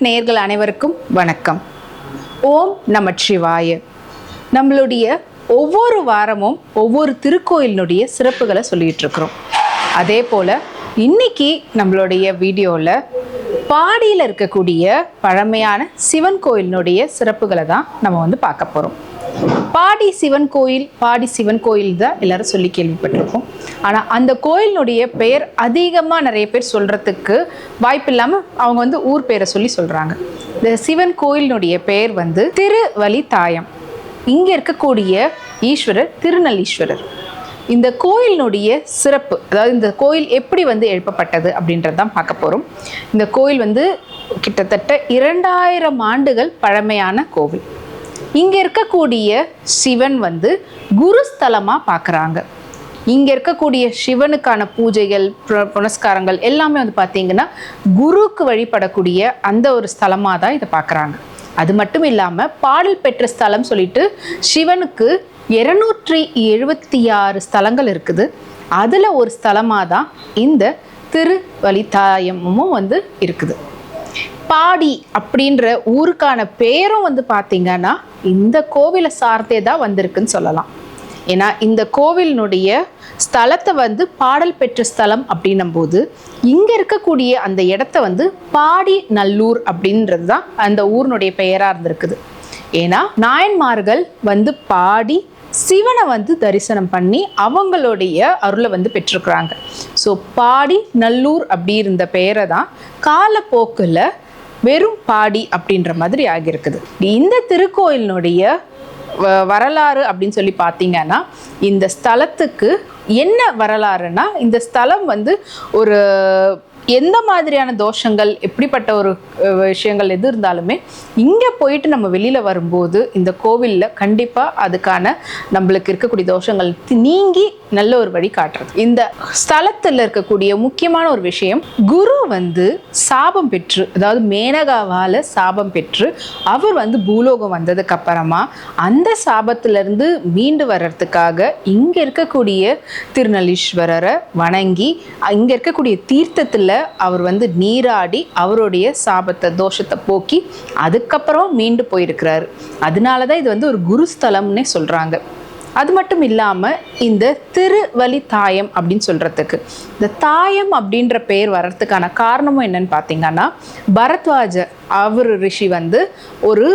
நேர்கள் நேயர்கள் அனைவருக்கும் வணக்கம். ஓம் நமச்சிவாய. நம்மளுடைய ஒவ்வொரு வாரமும் ஒவ்வொரு திருக்கோயிலினுடைய சிறப்புகளை சொல்லிட்டு இருக்கிறோம் அதே போல் இன்னைக்கு நம்மளுடைய வீடியோவில் பாடியில் இருக்கக்கூடிய பழமையான சிவன் கோயிலினுடைய சிறப்புகளை தான் நம்ம வந்து பார்க்க போகிறோம் பாடி சிவன் கோயில் பாடி சிவன் கோயில் தான் எல்லாரும் சொல்லி கேள்விப்பட்டிருக்கோம் ஆனால் அந்த கோயிலினுடைய பெயர் அதிகமாக நிறைய பேர் சொல்கிறதுக்கு வாய்ப்பு இல்லாமல் அவங்க வந்து ஊர் பேரை சொல்லி சொல்கிறாங்க இந்த சிவன் கோயிலினுடைய பெயர் வந்து திருவலி தாயம் இங்கே இருக்கக்கூடிய ஈஸ்வரர் திருநல்லீஸ்வரர். இந்த கோயிலினுடைய சிறப்பு அதாவது இந்த கோயில் எப்படி வந்து எழுப்பப்பட்டது அப்படின்றது தான் பார்க்க போகிறோம் இந்த கோயில் வந்து கிட்டத்தட்ட இரண்டாயிரம் ஆண்டுகள் பழமையான கோவில். இங்கே இருக்கக்கூடிய சிவன் வந்து குருஸ்தலமாக பார்க்குறாங்க இங்கே இருக்கக்கூடிய சிவனுக்கான பூஜைகள் புர- புனஸ்காரங்கள் எல்லாமே வந்து பார்த்தீங்கன்னா குருவுக்கு வழிபடக்கூடிய அந்த ஒரு ஸ்தலமாக தான் இதை பார்க்குறாங்க அது மட்டும் இல்லாமல் பாடல் பெற்ற ஸ்தலம் சொல்லிட்டு சிவனுக்கு இருநூற்றி எழுபத்தி ஆறு ஸ்தலங்கள் இருக்குது. அதில் ஒரு ஸ்தலமாக தான் இந்த திருவலித்தாயமும் வந்து இருக்குது. பாடி அப்படின்ற ஊருக்கான பேரும் வந்து பார்த்தீங்கன்னா இந்த கோவிலை சார்ந்தே தான் வந்திருக்குன்னு சொல்லலாம். ஏன்னா இந்த கோவிலினுடைய ஸ்தலத்தை வந்து பாடல் பெற்ற ஸ்தலம் அப்படின்னும் போது இங்கே இருக்கக்கூடிய அந்த இடத்த வந்து பாடி நல்லூர் அப்படின்றது தான் அந்த ஊரினுடைய பெயராக இருந்திருக்குது. ஏன்னா நாயன்மார்கள் வந்து பாடி சிவனை வந்து தரிசனம் பண்ணி அவங்களுடைய அருளை வந்து பெற்றிருக்கிறாங்க. ஸோ பாடி நல்லூர் அப்படி இருந்த பெயரை தான் காலப்போக்கில் வெறும் பாடி அப்படின்ற மாதிரி ஆகியிருக்குது. இந்த திருக்கோயிலினுடைய வ- வரலாறு அப்படின்னு சொல்லி பார்த்தீங்கன்னா இந்த ஸ்தலத்துக்கு என்ன வரலாறுனா இந்த ஸ்தலம் வந்து ஒரு எந்த மாதிரியான தோஷங்கள் எப்படிப்பட்ட ஒரு விஷயங்கள் எது இருந்தாலுமே இங்கே போயிட்டு நம்ம வெளியில் வரும்போது இந்த கோவிலில் கண்டிப்பாக அதுக்கான நம்மளுக்கு இருக்கக்கூடிய தோஷங்கள் நீங்கி நல்ல ஒரு வழி காட்டுறது. இந்த ஸ்தலத்தில் இருக்கக்கூடிய முக்கியமான ஒரு விஷயம் குரு வந்து சாபம் பெற்று அதாவது மேனகாவால் சாபம் பெற்று அவர் வந்து பூலோகம் வந்ததுக்கு அப்புறமா அந்த சாபத்திலிருந்து மீண்டு வர்றதுக்காக இங்கே இருக்கக்கூடிய திருநல்லீஸ்வரரை வணங்கி இங்கே இருக்கக்கூடிய தீர்த்தத்தில் அவர் வந்து நீராடி அவருடைய சாபத்தை தோஷத்தை போக்கி அதுக்கப்புறம் மீண்டு போயிருக்கிறாரு. அதனால தான் இது வந்து ஒரு குருஸ்தலம்னே சொல்கிறாங்க அது மட்டும் இல்லாமல் இந்த திருவலி தாயம் அப்படின்னு சொல்கிறதுக்கு இந்த தாயம் அப்படின்ற பெயர் வர்றதுக்கான காரணமும் என்னன்னு பார்த்தீங்கன்னா பரத்வாஜ அவர் ரிஷி வந்து ஒரு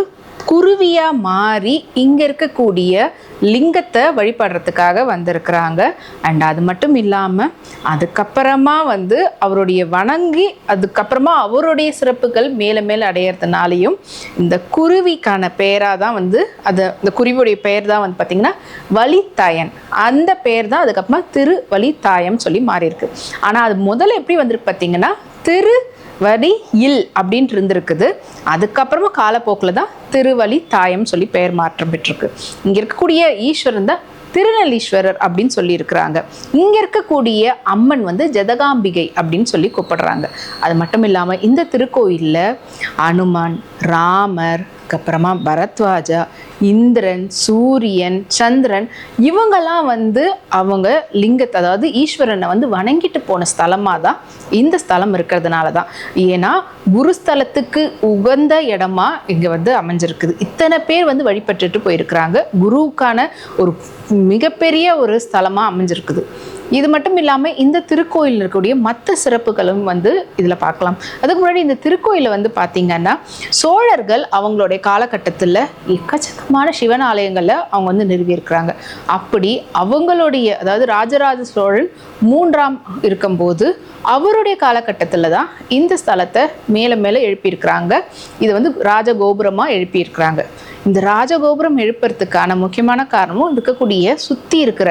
குருவியாக மாறி இங்கே இருக்கக்கூடிய லிங்கத்தை வழிபடுறதுக்காக வந்திருக்கிறாங்க. அண்ட் அது மட்டும் இல்லாமல் அதுக்கப்புறமா வந்து அவருடைய வணங்கி அதுக்கப்புறமா அவருடைய சிறப்புகள் மேலே மேலே அடையிறதுனாலையும் இந்த குருவிக்கான பெயராக தான் வந்து அது இந்த குருவியுடைய பெயர் தான் வந்து பார்த்திங்கன்னா வலித்தாயன். அந்த பெயர் தான் அதுக்கப்புறமா திரு வலித்தாயம் சொல்லி மாறியிருக்கு. ஆனால் அது முதல்ல எப்படி வந்திருக்கு பார்த்தீங்கன்னா திரு வரி இல் அப்படின்ட்டு இருந்திருக்குது. அதுக்கப்புறமா காலப்போக்கில் தான் திருவலி தாயம் சொல்லி பெயர் மாற்றம் பெற்றிருக்கு. இங்கே இருக்கக்கூடிய ஈஸ்வரன் தான் திருநல்லீஸ்வரர் அப்படின்னு சொல்லியிருக்கிறாங்க. இங்கே இருக்கக்கூடிய அம்மன் வந்து ஜெதகாம்பிகை அப்படின்னு சொல்லி கூப்பிடுறாங்க. அது மட்டும் இல்லாமல் இந்த திருக்கோயிலில் அனுமான் ராமர் அதுக்கப்புறமா பரத்வாஜா இந்திரன் சூரியன் சந்திரன் இவங்கெல்லாம் வந்து அவங்க லிங்கத்தை அதாவது ஈஸ்வரனை வந்து வணங்கிட்டு போன ஸ்தலமாக தான் இந்த ஸ்தலம் இருக்கிறதுனால தான் ஏன்னா குருஸ்தலத்துக்கு உகந்த இடமா இங்கே வந்து அமைஞ்சிருக்குது. இத்தனை பேர் வந்து வழிபட்டுட்டு போயிருக்கிறாங்க. குருவுக்கான ஒரு மிகப்பெரிய ஒரு ஸ்தலமாக அமைஞ்சிருக்குது. இது மட்டும் இல்லாமல் இந்த திருக்கோயில் இருக்கக்கூடிய மற்ற சிறப்புகளும் வந்து இதில் பார்க்கலாம். அதுக்கு முன்னாடி இந்த திருக்கோயிலை வந்து பார்த்தீங்கன்னா சோழர்கள் அவங்களுடைய காலகட்டத்தில் எக்கச்சக்கமான சிவன் ஆலயங்களில் அவங்க வந்து நிறுவியிருக்கிறாங்க. அப்படி அவங்களுடைய அதாவது ராஜராஜ சோழன் மூன்றாம் இருக்கும்போது அவருடைய காலகட்டத்தில் தான் இந்த ஸ்தலத்தை மேலே மேலே எழுப்பியிருக்கிறாங்க. இது வந்து ராஜகோபுரமாக எழுப்பியிருக்கிறாங்க. இந்த ராஜகோபுரம் எழுப்புறதுக்கான முக்கியமான காரணமும் இருக்கக்கூடிய சுற்றி இருக்கிற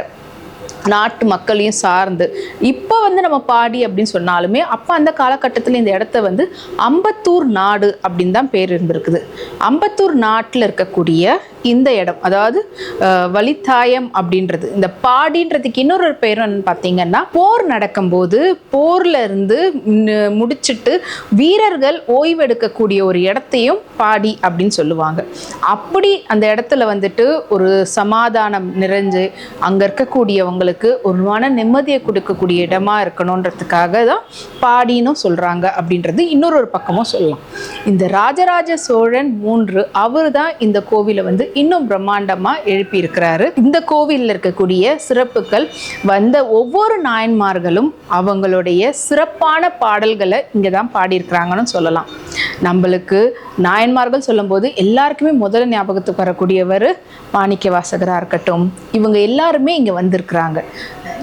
நாட்டு மக்களையும் சார்ந்து. இப்போ வந்து நம்ம பாடி அப்படின்னு சொன்னாலுமே அப்போ அந்த காலகட்டத்தில் இந்த இடத்த வந்து அம்பத்தூர் நாடு அப்படின்னு தான் பேர் இருந்திருக்குது. அம்பத்தூர் நாட்டில் இருக்கக்கூடிய இந்த இடம் அதாவது வலித்தாயம் அப்படின்றது. இந்த பாடின்றதுக்கு இன்னொரு பேர் பார்த்தீங்கன்னா போர் நடக்கும்போது போர்ல இருந்து முடிச்சுட்டு வீரர்கள் ஓய்வெடுக்கக்கூடிய ஒரு இடத்தையும் பாடி அப்படின்னு சொல்லுவாங்க. அப்படி அந்த இடத்துல வந்துட்டு ஒரு சமாதானம் நிறைஞ்சு அங்க இருக்கக்கூடியவங்களுக்கு ஒரு மன நிம்மதியை கொடுக்கக்கூடிய இடமா இருக்கணுன்றதுக்காக தான் பாடின்னு சொல்றாங்க அப்படின்றது இன்னொரு ஒரு பக்கமும் சொல்லலாம். இந்த ராஜராஜ சோழன் மூன்று அவர் தான் இந்த கோவிலை வந்து இன்னும் பிரம்மாண்டமாக எழுப்பியிருக்கிறாரு. இந்த கோவிலில் இருக்கக்கூடிய சிறப்புகள் வந்த ஒவ்வொரு நாயன்மார்களும் அவங்களுடைய சிறப்பான பாடல்களை இங்கே தான் பாடியிருக்கிறாங்கன்னு சொல்லலாம். நம்மளுக்கு நாயன்மார்கள் சொல்லும்போது எல்லாருக்குமே முதல்ல ஞாபகத்துக்கு வரக்கூடியவர் மாணிக்க வாசகராக இருக்கட்டும். இவங்க எல்லாருமே இங்கே வந்திருக்கிறாங்க.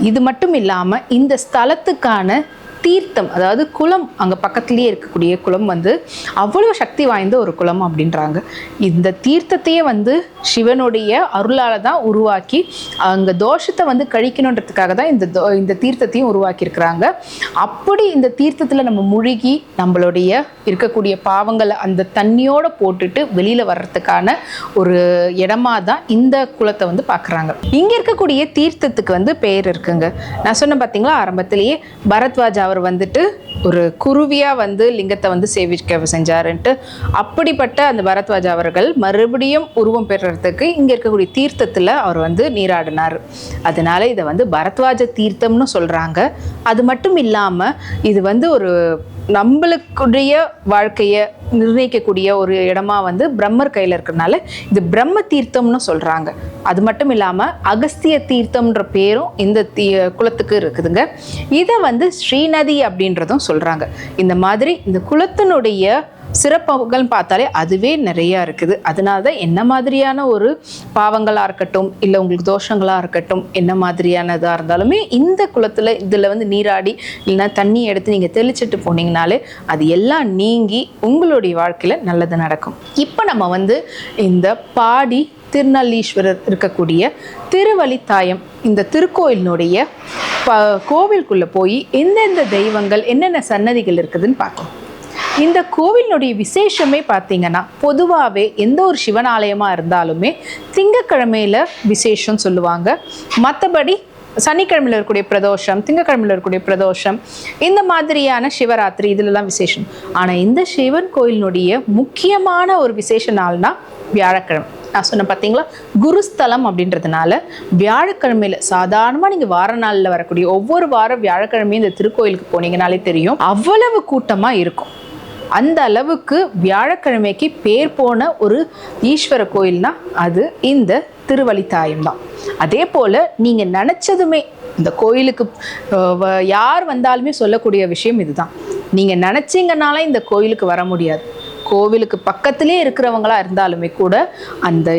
இது மட்டும் இல்லாமல் இந்த ஸ்தலத்துக்கான தீர்த்தம் அதாவது குளம் அங்கே பக்கத்துலேயே இருக்கக்கூடிய குளம் வந்து அவ்வளோ சக்தி வாய்ந்த ஒரு குளம் அப்படின்றாங்க. இந்த தீர்த்தத்தையே வந்து சிவனுடைய அருளால் தான் உருவாக்கி அங்கே தோஷத்தை வந்து கழிக்கணுன்றதுக்காக தான் இந்த தோ- இந்த தீர்த்தத்தையும் உருவாக்கியிருக்கிறாங்க. அப்படி இந்த தீர்த்தத்தில் நம்ம முழுகி நம்மளுடைய இருக்கக்கூடிய பாவங்களை அந்த தண்ணியோடு போட்டுட்டு வெளியில் வர்றதுக்கான ஒரு இடமா தான் இந்த குளத்தை வந்து பார்க்குறாங்க இங்கே இருக்கக்கூடிய தீர்த்தத்துக்கு வந்து பேர் இருக்குங்க. நான் சொன்னேன் பார்த்தீங்களா ஆரம்பத்திலேயே பரத்வாஜாவை அவர் வந்துட்டு ஒரு குருவியாக வந்து லிங்கத்தை வந்து சேவிக்க செஞ்சாருன்ட்டு அப்படிப்பட்ட அந்த பரத்வாஜ் அவர்கள் மறுபடியும் உருவம் பெறுறதுக்கு இங்கே இருக்கக்கூடிய தீர்த்தத்தில் அவர் வந்து நீராடினார். அதனால இதை வந்து பரத்வாஜ தீர்த்தம்னு சொல்கிறாங்க அது மட்டும் இல்லாமல் இது வந்து ஒரு நம்மளுக்குடைய வாழ்க்கையை நிர்ணயிக்கக்கூடிய ஒரு இடமா வந்து பிரம்மர் கையில் இருக்கிறதுனால இது பிரம்ம தீர்த்தம்னு சொல்கிறாங்க அது மட்டும் இல்லாமல் அகஸ்திய தீர்த்தம்ன்ற பேரும் இந்த தீ குளத்துக்கு இருக்குதுங்க. இதை வந்து ஸ்ரீநதி அப்படின்றதும் சொல்கிறாங்க இந்த மாதிரி இந்த குளத்தினுடைய சிறப்புகள் பார்த்தாலே அதுவே நிறையா இருக்குது. அதனால தான் என்ன மாதிரியான ஒரு பாவங்களாக இருக்கட்டும் இல்லை உங்களுக்கு தோஷங்களாக இருக்கட்டும் என்ன மாதிரியானதாக இருந்தாலுமே இந்த குளத்தில் இதில் வந்து நீராடி இல்லைன்னா தண்ணி எடுத்து நீங்கள் தெளிச்சிட்டு போனீங்கனாலே அது எல்லாம் நீங்கி உங்களுடைய வாழ்க்கையில் நல்லது நடக்கும். இப்போ நம்ம வந்து இந்த பாடி திருநல்லீஸ்வரர் இருக்கக்கூடிய திருவழித்தாயம் இந்த திருக்கோயிலினுடைய ப கோவிலுக்குள்ளே போய் எந்தெந்த தெய்வங்கள் என்னென்ன சன்னதிகள் இருக்குதுன்னு பார்க்கணும் இந்த கோவிலினுடைய விசேஷமே பார்த்தீங்கன்னா பொதுவாகவே எந்த ஒரு சிவன் இருந்தாலுமே திங்கக்கிழமையில் விசேஷம் சொல்லுவாங்க. மற்றபடி சனிக்கிழமையில் இருக்கக்கூடிய பிரதோஷம் திங்கக்கிழமையில் இருக்கக்கூடிய பிரதோஷம் இந்த மாதிரியான சிவராத்திரி இதுலலாம் விசேஷம். ஆனால் இந்த சிவன் கோயிலினுடைய முக்கியமான ஒரு விசேஷ நாள்னா வியாழக்கிழமை. நான் சொன்னேன் பார்த்தீங்களா குருஸ்தலம் அப்படின்றதுனால வியாழக்கிழமையில சாதாரணமாக நீங்கள் வார நாளில் வரக்கூடிய ஒவ்வொரு வாரம் வியாழக்கிழமையும் இந்த திருக்கோயிலுக்கு போனீங்கனாலே தெரியும். அவ்வளவு கூட்டமாக இருக்கும். அந்த அளவுக்கு வியாழக்கிழமைக்கு பேர் போன ஒரு ஈஸ்வர கோயில்னா அது இந்த திருவலித்தாயம் தான் அதே போல் நீங்கள் நினச்சதுமே இந்த கோயிலுக்கு வ- யார் வந்தாலுமே சொல்லக்கூடிய விஷயம் இதுதான். நீங்கள் நினச்சிங்கனால இந்த கோயிலுக்கு வர முடியாது. கோவிலுக்கு பக்கத்திலே இருக்கிறவங்களா இருந்தாலுமே கூட அந்த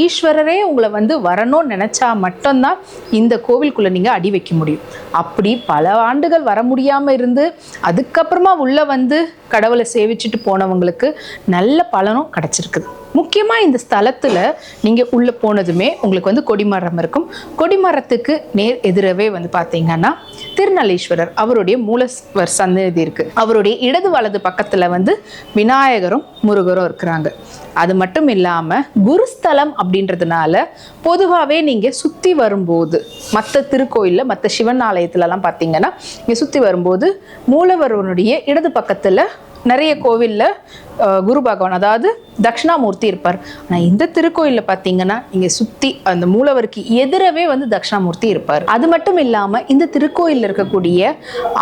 ஈஸ்வரரே உங்களை வந்து வரணும்னு நினச்சா மட்டும்தான் இந்த கோவிலுக்குள்ளே நீங்கள் அடி வைக்க முடியும். அப்படி பல ஆண்டுகள் வர முடியாமல் இருந்து அதுக்கப்புறமா உள்ளே வந்து கடவுளை சேவிச்சுட்டு போனவங்களுக்கு நல்ல பலனும் கிடச்சிருக்குது முக்கியமாக இந்த ஸ்தலத்தில் நீங்கள் உள்ளே போனதுமே உங்களுக்கு வந்து கொடிமரம் இருக்கும். கொடிமரத்துக்கு நேர் எதிரவே வந்து பார்த்தீங்கன்னா திருநல்லீஸ்வரர் அவருடைய மூலஸ்வர் சந்நிதி இருக்குது அவருடைய இடது வலது பக்கத்தில் வந்து விநாயகரும் முருகரும் இருக்கிறாங்க. அது மட்டும் இல்லாமல் குருஸ்தலம் அப்படின்றதுனால பொதுவாகவே நீங்கள் சுற்றி வரும்போது மற்ற திருக்கோயிலில் மற்ற சிவன் ஆலயத்துலலாம் பார்த்தீங்கன்னா இங்கே சுற்றி வரும்போது மூலவருடைய இடது பக்கத்தில் நிறைய கோவிலில் குரு பகவான் அதாவது தட்சிணாமூர்த்தி இருப்பார். ஆனால் இந்த திருக்கோயிலில் பார்த்தீங்கன்னா இங்கே சுற்றி அந்த மூலவருக்கு எதிரவே வந்து தட்சிணாமூர்த்தி இருப்பார். அது மட்டும் இல்லாமல் இந்த திருக்கோயிலில் இருக்கக்கூடிய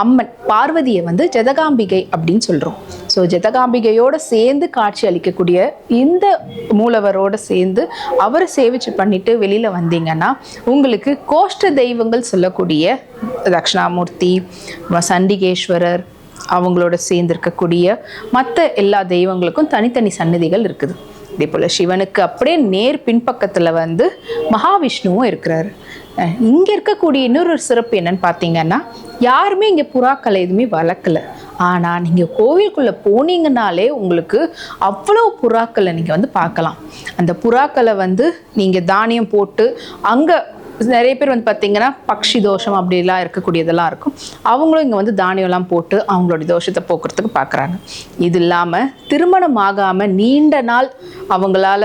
அம்மன் பார்வதியை வந்து ஜெதகாம்பிகை அப்படின்னு சொல்கிறோம் ஸோ ஜெதகாம்பிகையோடு சேர்ந்து காட்சி அளிக்கக்கூடிய இந்த மூலவரோட சேர்ந்து அவரை சேவிச்சு பண்ணிட்டு வெளியில் வந்தீங்கன்னா உங்களுக்கு கோஷ்ட தெய்வங்கள் சொல்லக்கூடிய தட்சிணாமூர்த்தி சண்டிகேஸ்வரர் அவங்களோட சேர்ந்திருக்கக்கூடிய மற்ற எல்லா தெய்வங்களுக்கும் தனித்தனி சன்னதிகள் இருக்குது. இதே போல் சிவனுக்கு அப்படியே நேர் பின்பக்கத்தில் வந்து மகாவிஷ்ணுவும் இருக்கிறாரு. இங்கே இருக்கக்கூடிய இன்னொரு சிறப்பு என்னன்னு பார்த்தீங்கன்னா யாருமே இங்கே புறாக்களை எதுவுமே வளர்க்கல. ஆனால் நீங்கள் கோவிலுக்குள்ளே போனீங்கனாலே உங்களுக்கு அவ்வளோ புறாக்களை நீங்கள் வந்து பார்க்கலாம். அந்த புறாக்களை வந்து நீங்கள் தானியம் போட்டு அங்கே நிறைய பேர் வந்து பார்த்தீங்கன்னா பக்ஷி தோஷம் அப்படிலாம் இருக்கக்கூடியதெல்லாம் இருக்கும். அவங்களும் இங்கே வந்து தானியம்லாம் போட்டு அவங்களுடைய தோஷத்தை போக்குறதுக்கு பார்க்குறாங்க இது இல்லாமல் திருமணம் ஆகாமல் நீண்ட நாள் அவங்களால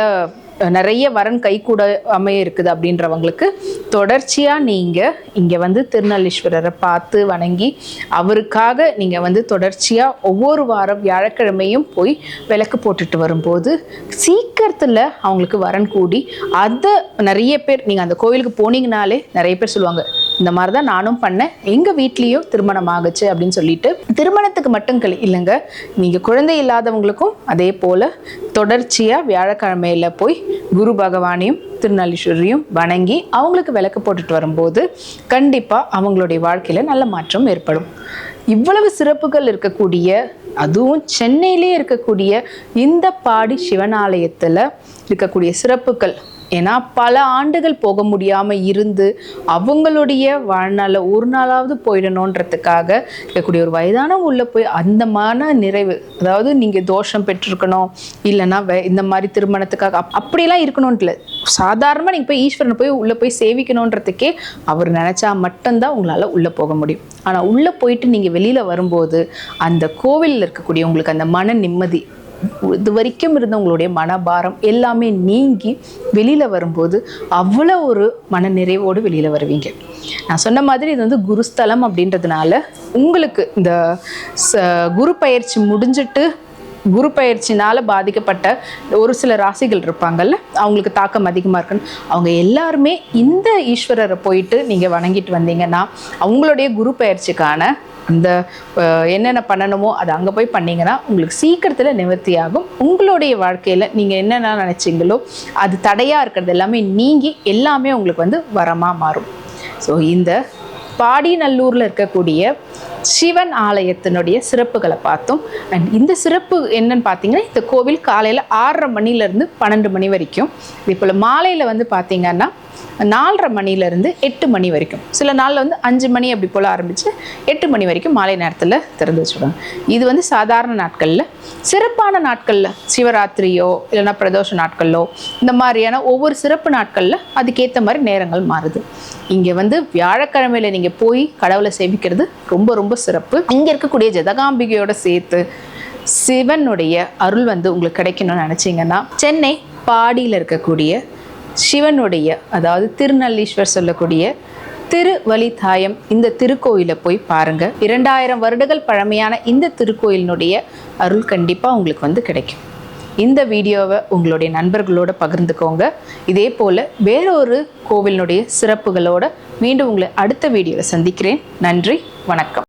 நிறைய வரன் கைக்கூட அமைய இருக்குது அப்படின்றவங்களுக்கு தொடர்ச்சியாக நீங்கள் இங்கே வந்து திருநல்லீஸ்வரரை பார்த்து வணங்கி அவருக்காக நீங்கள் வந்து தொடர்ச்சியாக ஒவ்வொரு வாரம் வியாழக்கிழமையும் போய் விளக்கு போட்டுட்டு வரும்போது சீக்கிரத்தில் அவங்களுக்கு வரன் கூடி அதை நிறைய பேர் நீங்கள் அந்த கோவிலுக்கு போனீங்கனாலே நிறைய பேர் சொல்லுவாங்க இந்த மாதிரி தான் நானும் பண்ணேன். எங்கள் வீட்லேயும் திருமணம் ஆகுச்சு அப்படின்னு சொல்லிட்டு. திருமணத்துக்கு மட்டும் கிளி இல்லைங்க. நீங்கள் குழந்தை இல்லாதவங்களுக்கும் அதே போல் தொடர்ச்சியாக வியாழக்கிழமையில் போய் குரு பகவானையும் திருநல்லீஸ்வரியும் வணங்கி அவங்களுக்கு விளக்கு போட்டுட்டு வரும்போது கண்டிப்பாக அவங்களுடைய வாழ்க்கையில் நல்ல மாற்றம் ஏற்படும். இவ்வளவு சிறப்புகள் இருக்கக்கூடிய அதுவும் சென்னையிலே இருக்கக்கூடிய இந்த பாடி சிவனாலயத்தில் இருக்கக்கூடிய சிறப்புகள் ஏன்னா பல ஆண்டுகள் போக முடியாமல் இருந்து அவங்களுடைய வாழ்நாளில் ஒரு நாளாவது போயிடணுன்றதுக்காக இருக்கக்கூடிய ஒரு வயதானவங்க உள்ளே போய் அந்த மன நிறைவு அதாவது நீங்கள் தோஷம் பெற்றிருக்கணும் இல்லைன்னா வே இந்த மாதிரி திருமணத்துக்காக அப் அப்படியெல்லாம் இருக்கணும்னு சாதாரணமாக நீங்கள் போய் ஈஸ்வரனை போய் உள்ளே போய் சேவிக்கணுன்றதுக்கே அவர் நினச்சா மட்டும்தான் உங்களால் உள்ளே போக முடியும். ஆனால் உள்ளே போயிட்டு நீங்கள் வெளியில் வரும்போது அந்த கோவிலில் இருக்கக்கூடிய உங்களுக்கு அந்த மன நிம்மதி இது வரைக்கும் இருந்த உங்களுடைய மனபாரம் எல்லாமே நீங்கி வெளியில் வரும்போது அவ்வளோ ஒரு மன நிறைவோடு வெளியில் வருவீங்க. நான் சொன்ன மாதிரி இது வந்து குருஸ்தலம் அப்படின்றதுனால உங்களுக்கு இந்த ச குரு பயிற்சி முடிஞ்சிட்டு குரு பயிற்சினால் பாதிக்கப்பட்ட ஒரு சில ராசிகள் இருப்பாங்கல்ல அவங்களுக்கு தாக்கம் அதிகமாக இருக்குன்னு. அவங்க எல்லாருமே இந்த ஈஸ்வரரை போயிட்டு நீங்கள் வணங்கிட்டு வந்தீங்கன்னா அவங்களுடைய குரு பயிற்சிக்கான அந்த என்னென்ன பண்ணணுமோ அதை அங்கே போய் பண்ணீங்கன்னா உங்களுக்கு சீக்கிரத்தில் நிவர்த்தி ஆகும் உங்களுடைய வாழ்க்கையில் நீங்கள் என்னென்ன நினச்சிங்களோ அது தடையாக இருக்கிறது எல்லாமே நீங்கி எல்லாமே உங்களுக்கு வந்து வரமாக மாறும். ஸோ இந்த பாடிநல்லூரில் இருக்கக்கூடிய சிவன் ஆலயத்தினுடைய சிறப்புகளை பார்த்தோம். அண்ட் இந்த சிறப்பு என்னன்னு பார்த்தீங்கன்னா இந்த கோவில் காலையில் ஆறரை மணிலேருந்து பன்னெண்டு மணி வரைக்கும். இதே போல் மாலையில் வந்து பார்த்தீங்கன்னா நாலரை மணிலேருந்து எட்டு மணி வரைக்கும். சில நாளில் வந்து அஞ்சு மணி அப்படி போல் ஆரம்பித்து எட்டு மணி வரைக்கும் மாலை நேரத்தில் திறந்து வச்சுடுவாங்க. இது வந்து சாதாரண நாட்களில். சிறப்பான நாட்களில் சிவராத்திரியோ இல்லைன்னா பிரதோஷ நாட்களோ இந்த மாதிரியான ஒவ்வொரு சிறப்பு நாட்களில் அதுக்கேற்ற மாதிரி நேரங்கள் மாறுது. இங்கே வந்து வியாழக்கிழமையில் நீங்கள் போய் கடவுளை சேவிக்கிறது ரொம்ப ரொம்ப சிறப்பு. இங்கே இருக்கக்கூடிய ஜதகாம்பிகையோட சேர்த்து சிவனுடைய அருள் வந்து உங்களுக்கு கிடைக்கணும்னு நினச்சிங்கன்னா சென்னை பாடியில் இருக்கக்கூடிய சிவனுடைய அதாவது திருநல்லீஸ்வர் சொல்லக்கூடிய திருவலிதாயம் இந்த திருக்கோயிலை போய் பாருங்கள் இரண்டாயிரம் வருடங்கள் பழமையான இந்த திருக்கோயிலினுடைய அருள் கண்டிப்பாக உங்களுக்கு வந்து கிடைக்கும். இந்த வீடியோவை உங்களுடைய நண்பர்களோட பகிர்ந்துக்கோங்க. இதே போல் வேறொரு கோவிலினுடைய சிறப்புகளோட மீண்டும் உங்களை அடுத்த வீடியோவில் சந்திக்கிறேன். நன்றி வணக்கம்.